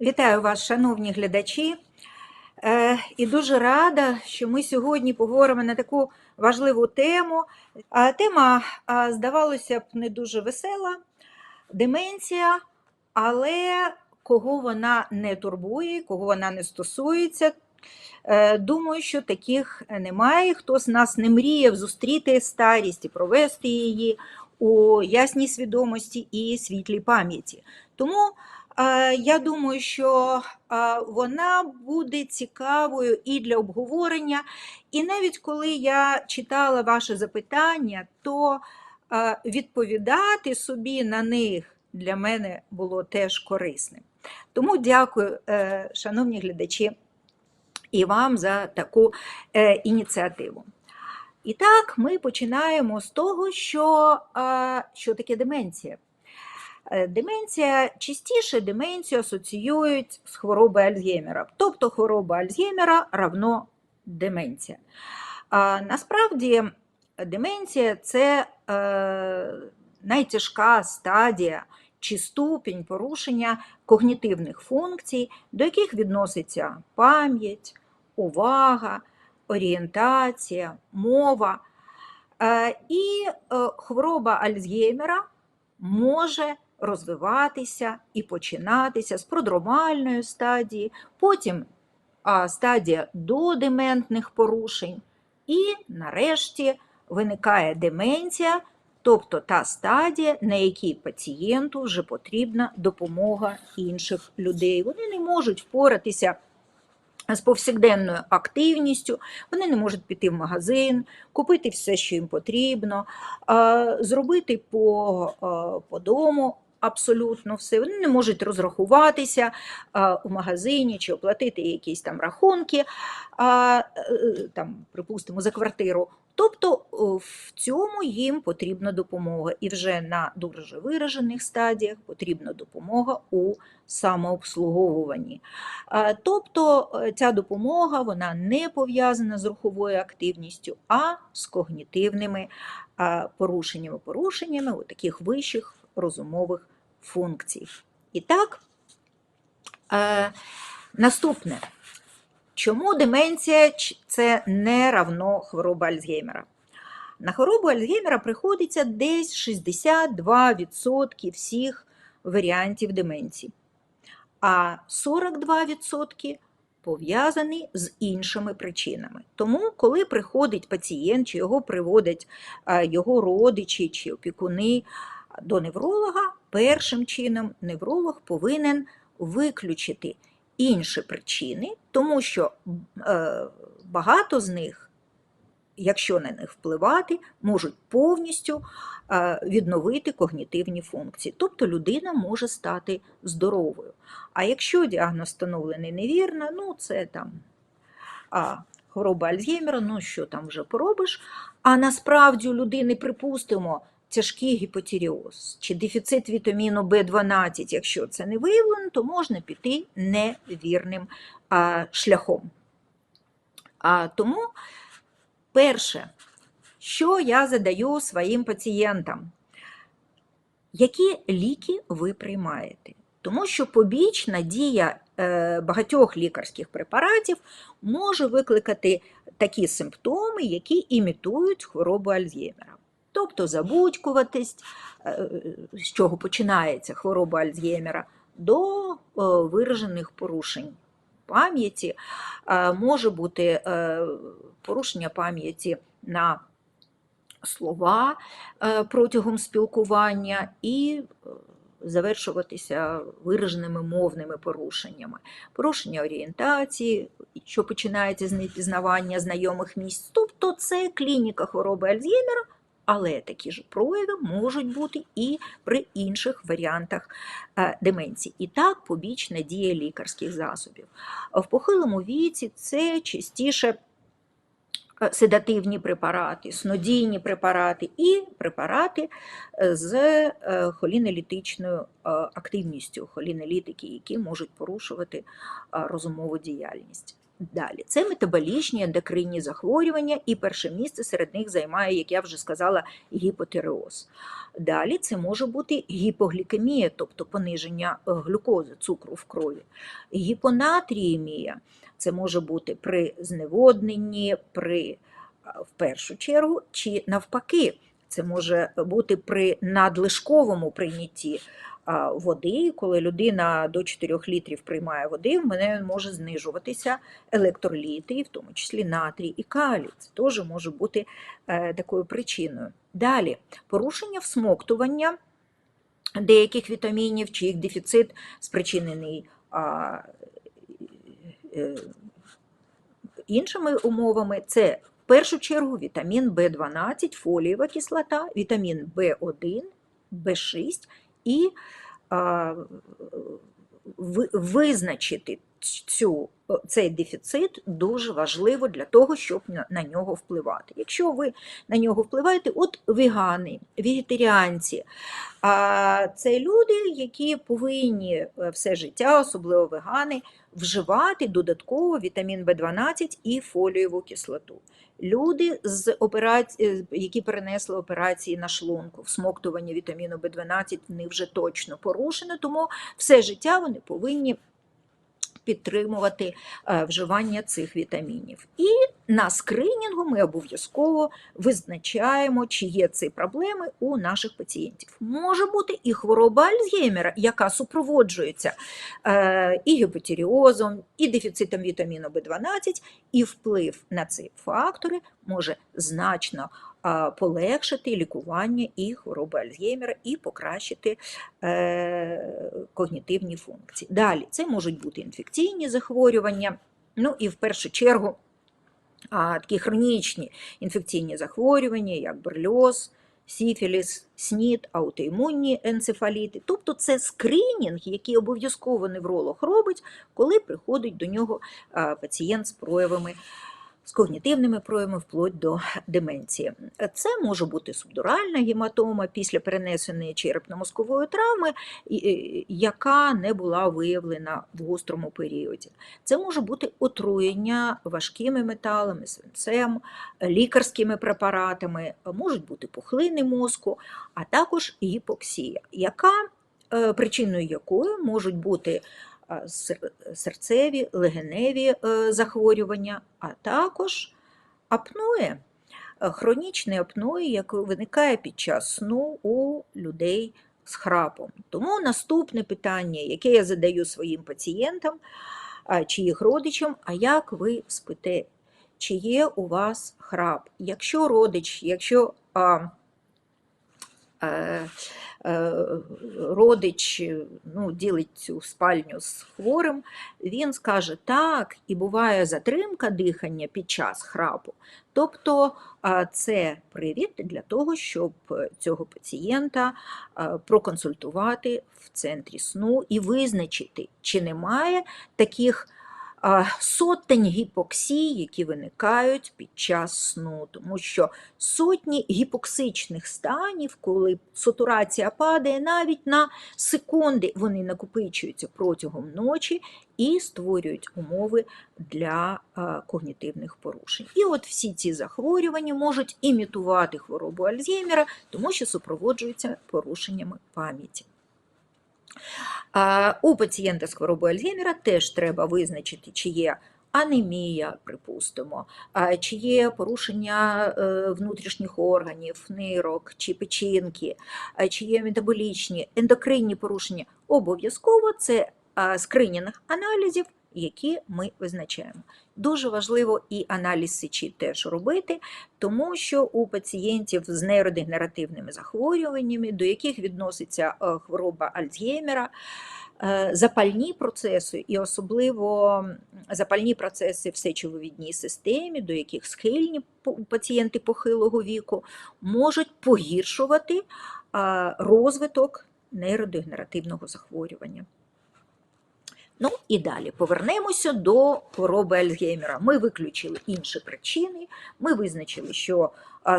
Вітаю вас, шановні глядачі. Е, І дуже рада, що ми сьогодні поговоримо на таку важливу тему. Тема, здавалося б, не дуже весела деменція, але кого вона не турбує, кого вона не стосується. Е, Думаю, що таких немає. Хто з нас не мріяв зустріти старість і провести її у ясній свідомості і світлій пам'яті. Тому я думаю, що вона буде цікавою і для обговорення. І навіть коли я читала ваші запитання, то відповідати собі на них для мене було теж корисним. Тому дякую, е, шановні глядачі, і вам за таку е, ініціативу. І так, ми починаємо з того, що, що таке деменція. Е, Деменція частіше деменцію асоціюють з хворобою Альцгеймера. Тобто хвороба Альцгеймера равно деменція. А насправді деменція це е, найтяжка стадія чи ступінь порушення когнітивних функцій, до яких відноситься пам'ять, увага, орієнтація, мова. Е, І е, хвороба Альцгеймера може розвиватися і починатися з продромальної стадії, потім стадія додементних порушень, і нарешті виникає деменція, тобто та стадія, на якій пацієнту вже потрібна допомога інших людей. Вони не можуть впоратися з повсякденною активністю, вони не можуть піти в магазин, купити все, що їм потрібно, зробити по, по дому абсолютно все. Вони не можуть розрахуватися а, у магазині чи оплатити якісь там рахунки, е, там, припустимо, за квартиру. Тобто в цьому їм потрібна допомога. І вже на дуже виражених стадіях потрібна допомога у самообслуговуванні. Тобто е, ця допомога вона не пов'язана з руховою активністю, а з когнітивними порушеннями, порушеннями у таких вищих розумових функцій. І так, е, наступне. Чому деменція це не равно хвороба Альцгеймера? На хворобу Альцгеймера приходиться десь 62% всіх варіантів деменції, а 42% пов'язані з іншими причинами. Тому, коли приходить пацієнт, чи його приводять е, його родичі чи опікуни до невролога, першим чином невролог повинен виключити інші причини, тому що е, багато з них, якщо на них впливати, можуть повністю е, відновити когнітивні функції. Тобто людина може стати здоровою. А якщо діагноз встановлений невірно, ну це там а, хвороба Альцгеймера, ну що там вже поробиш. А насправді у людини, припустимо, тяжкий гіпотіріоз чи дефіцит вітаміну В12, якщо це не виявлено, то можна піти невірним шляхом. А, тому, перше, що я задаю своїм пацієнтам, які ліки ви приймаєте? Тому що побічна дія е, багатьох лікарських препаратів може викликати такі симптоми, які імітують хворобу Альцгеймера. Тобто забудькуватість, е, з чого починається хвороба Альцгеймера, до е, виражених порушень пам'яті, Е, може бути порушення пам'яті на слова протягом спілкування і завершуватися вираженими мовними порушеннями, порушення орієнтації, що починається з непізнавання знайомих місць. Тобто це клініка хвороби Альцгеймера, але такі ж прояви можуть бути і при інших варіантах е, деменції. І так побічна дія лікарських засобів. В похилому віці це частіше е, седативні препарати, снодійні препарати і препарати е, з холінолітичною е, активністю, холінолітики, які можуть порушувати розумову діяльність. Далі це метаболічні ендокринні захворювання, і перше місце серед них займає, як я вже сказала, гіпотиреоз. Далі це може бути гіпоглікемія, тобто пониження е, глюкози, цукру в крові, гіпонатріємія це може бути при зневодненні, при в першу чергу, чи навпаки, це може бути при надлишковому прийнятті води, коли людина до 4 літрів приймає води, в мене може знижуватися електроліти, в тому числі натрій і калій. Це теж може бути е, такою причиною. Далі порушення всмоктування деяких вітамінів, чи їх дефіцит спричинений е, іншими умовами. Це в першу чергу вітамін В12, фолієва кислота, вітамін В1, В6 і визначити цю, цей дефіцит дуже важливо для того, щоб на, нього впливати. Якщо ви на нього впливаєте, от вегани, вегетаріанці, а це люди, які повинні е, все життя, особливо вегани, вживати додатково вітамін В12 і фолієву кислоту. Люди, з операці... які перенесли операції на шлунку, всмоктування вітаміну В12 в них вже точно порушено, тому все життя вони повинні підтримувати е, вживання цих вітамінів. І на скринінгу ми обов'язково визначаємо, чи є ці проблеми у наших пацієнтів. Може бути і хвороба Альцгеймера, яка супроводжується е, і гіпотіріозом, і дефіцитом вітаміну В12, і вплив на ці фактори може значно полегшити лікування і хвороби Альцгеймера, і покращити е, когнітивні функції. Далі це можуть бути інфекційні захворювання, ну і в першу чергу такі хронічні інфекційні захворювання, як берліоз, сіфіліс, СНІД, аутоімунні енцефаліти. Тобто це скринінг, який обов'язково невролог робить, коли приходить до нього пацієнт з проявами. З когнітивними проявами вплоть до деменції. Це може бути субдуральна гематома після перенесеної черепно-мозкової травми, яка не була виявлена в гострому періоді. Це може бути отруєння важкими металами, свинцем, лікарськими препаратами, можуть бути пухлини мозку, а також гіпоксія, яка, е, причиною якої можуть бути серцеві, легеневі е, захворювання, а також апноє, е, хронічне апноє, яке виникає під час сну у людей з храпом. Тому наступне питання, яке я задаю своїм пацієнтам чи їх родичам, а як ви спите? Чи є у вас храп? Якщо родич, якщо а, е, е, родич е, ну, ділить цю спальню з хворим, він скаже так, і буває затримка дихання під час храпу. Тобто це привід для того, щоб цього пацієнта проконсультувати в центрі сну і визначити, чи немає таких сотень гіпоксій, які виникають під час сну, тому що сотні гіпоксичних станів, коли сатурація падає навіть на секунди, вони накопичуються протягом ночі і створюють умови для когнітивних порушень. І от всі ці захворювання можуть імітувати хворобу Альцгеймера, тому що супроводжуються порушеннями пам'яті. У пацієнта з хворобою Альцгеймера теж треба визначити, чи є анемія, припустимо, чи є порушення е, внутрішніх органів, нирок чи печінки, чи є метаболічні, ендокринні порушення. Обов'язково це скринінг аналізів, які ми визначаємо. Дуже важливо і аналіз сечі теж робити, тому що у пацієнтів з нейродегенеративними захворюваннями, до яких відноситься е, хвороба Альцгеймера, е, запальні процеси, і особливо запальні процеси в сечовивідній системі, до яких схильні пацієнти похилого віку, можуть погіршувати розвиток нейродегенеративного захворювання. Ну і далі повернемося до хвороби Альцгеймера. Ми виключили інші причини. Ми визначили, що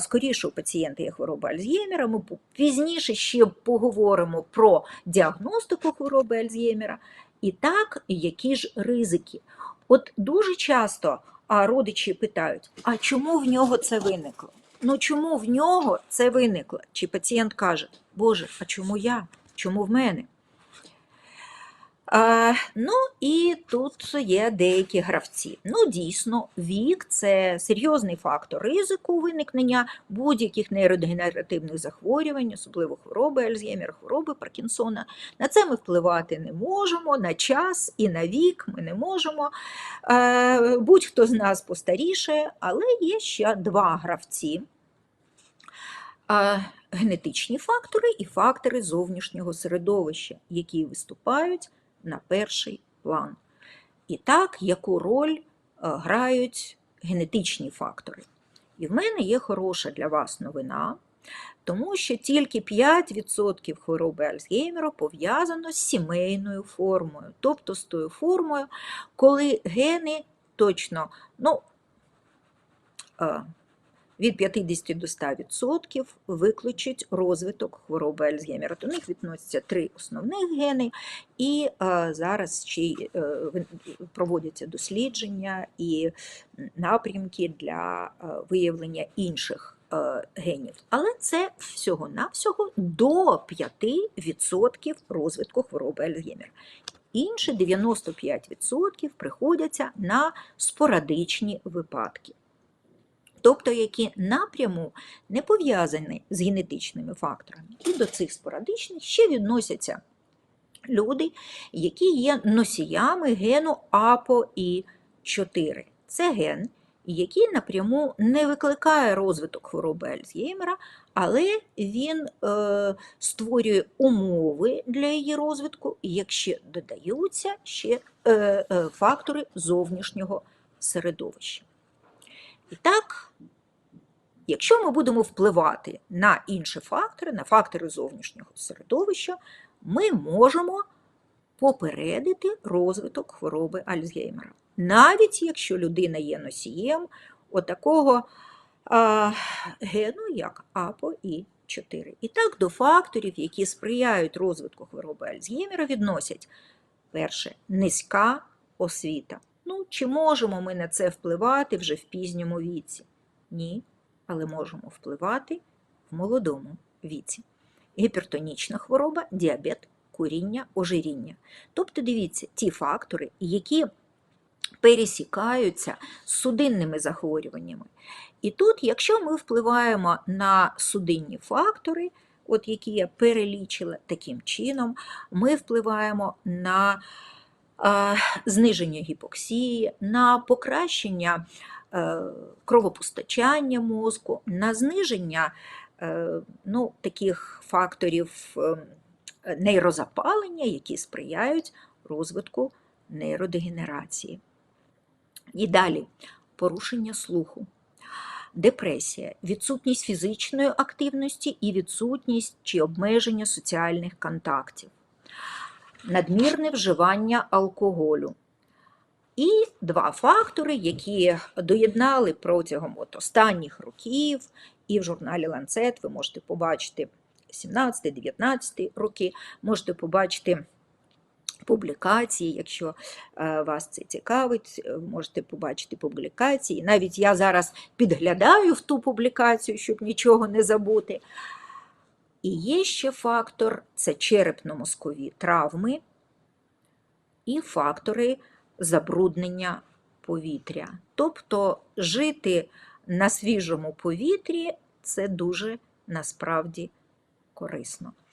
скоріше у пацієнта є хвороба Альцгеймера. Ми пізніше ще поговоримо про діагностику хвороби Альцгеймера. І так, які ж ризики? От дуже часто родичі питають: а чому в нього це виникло? Ну чому в нього це виникло? Чи пацієнт каже, Боже, а чому я? Чому в мене? А, ну і тут є деякі гравці. Ну, дійсно, вік це серйозний фактор ризику виникнення будь-яких нейродегенеративних захворювань, особливо хвороби Альцгеймера, хвороби Паркінсона. На це ми впливати не можемо, на час і на вік ми не можемо. Будь-хто з нас постаріше, але є ще два гравці. Генетичні фактори і фактори зовнішнього середовища, які виступають на перший план. І так, яку роль е, грають генетичні фактори? І в мене є хороша для вас новина, тому що тільки 5% хвороби Альцгеймера пов'язано з сімейною формою, тобто з тою формою, коли гени точно ну, е, від 50 до 100% виключить розвиток хвороби Альцгеймера. До них відносяться три основних гени, і е, зараз ще е, проводяться дослідження і напрямки для е, виявлення інших генів. Але це всього-навсього до 5% розвитку хвороби Альцгеймера. Інші 95% приходяться на спорадичні випадки тобто які напряму не пов'язані з генетичними факторами. І до цих спорадичних ще відносяться люди, які є носіями гену АПОІ4. Це ген, який напряму не викликає розвиток хвороби Альцгеймера, але він е, створює умови для її розвитку, якщо додаються ще е, е, фактори зовнішнього середовища. І так, якщо ми будемо впливати на інші фактори, на фактори зовнішнього середовища, ми можемо попередити розвиток хвороби Альцгеймера. Навіть якщо людина є носієм отакого а, гену, як АПОІ4. І так, до факторів, які сприяють розвитку хвороби Альцгеймера, відносять перше низька освіта. Ну, чи можемо ми на це впливати вже в пізньому віці? Ні, але можемо впливати в молодому віці. Гіпертонічна хвороба, діабет, куріння, ожиріння. Тобто, дивіться, ті фактори, які пересікаються з судинними захворюваннями. І тут, якщо ми впливаємо на судинні фактори, от які я перелічила таким чином, ми впливаємо на зниження гіпоксії, на покращення е, кровопостачання мозку, на зниження е, ну, таких факторів е, нейрозапалення, які сприяють розвитку нейродегенерації. І далі. Порушення слуху, депресія, відсутність фізичної активності і відсутність чи обмеження соціальних контактів, надмірне вживання алкоголю. І два фактори, які доєднали протягом от останніх років, і в журналі Lancet ви можете побачити 17-19 роки, можете побачити публікації, якщо е, вас це цікавить, е, можете побачити публікації. Навіть я зараз підглядаю в ту публікацію, щоб нічого не забути. І є ще фактор це черепно-мозкові травми і фактори забруднення повітря. Тобто жити на свіжому повітрі це дуже насправді корисно.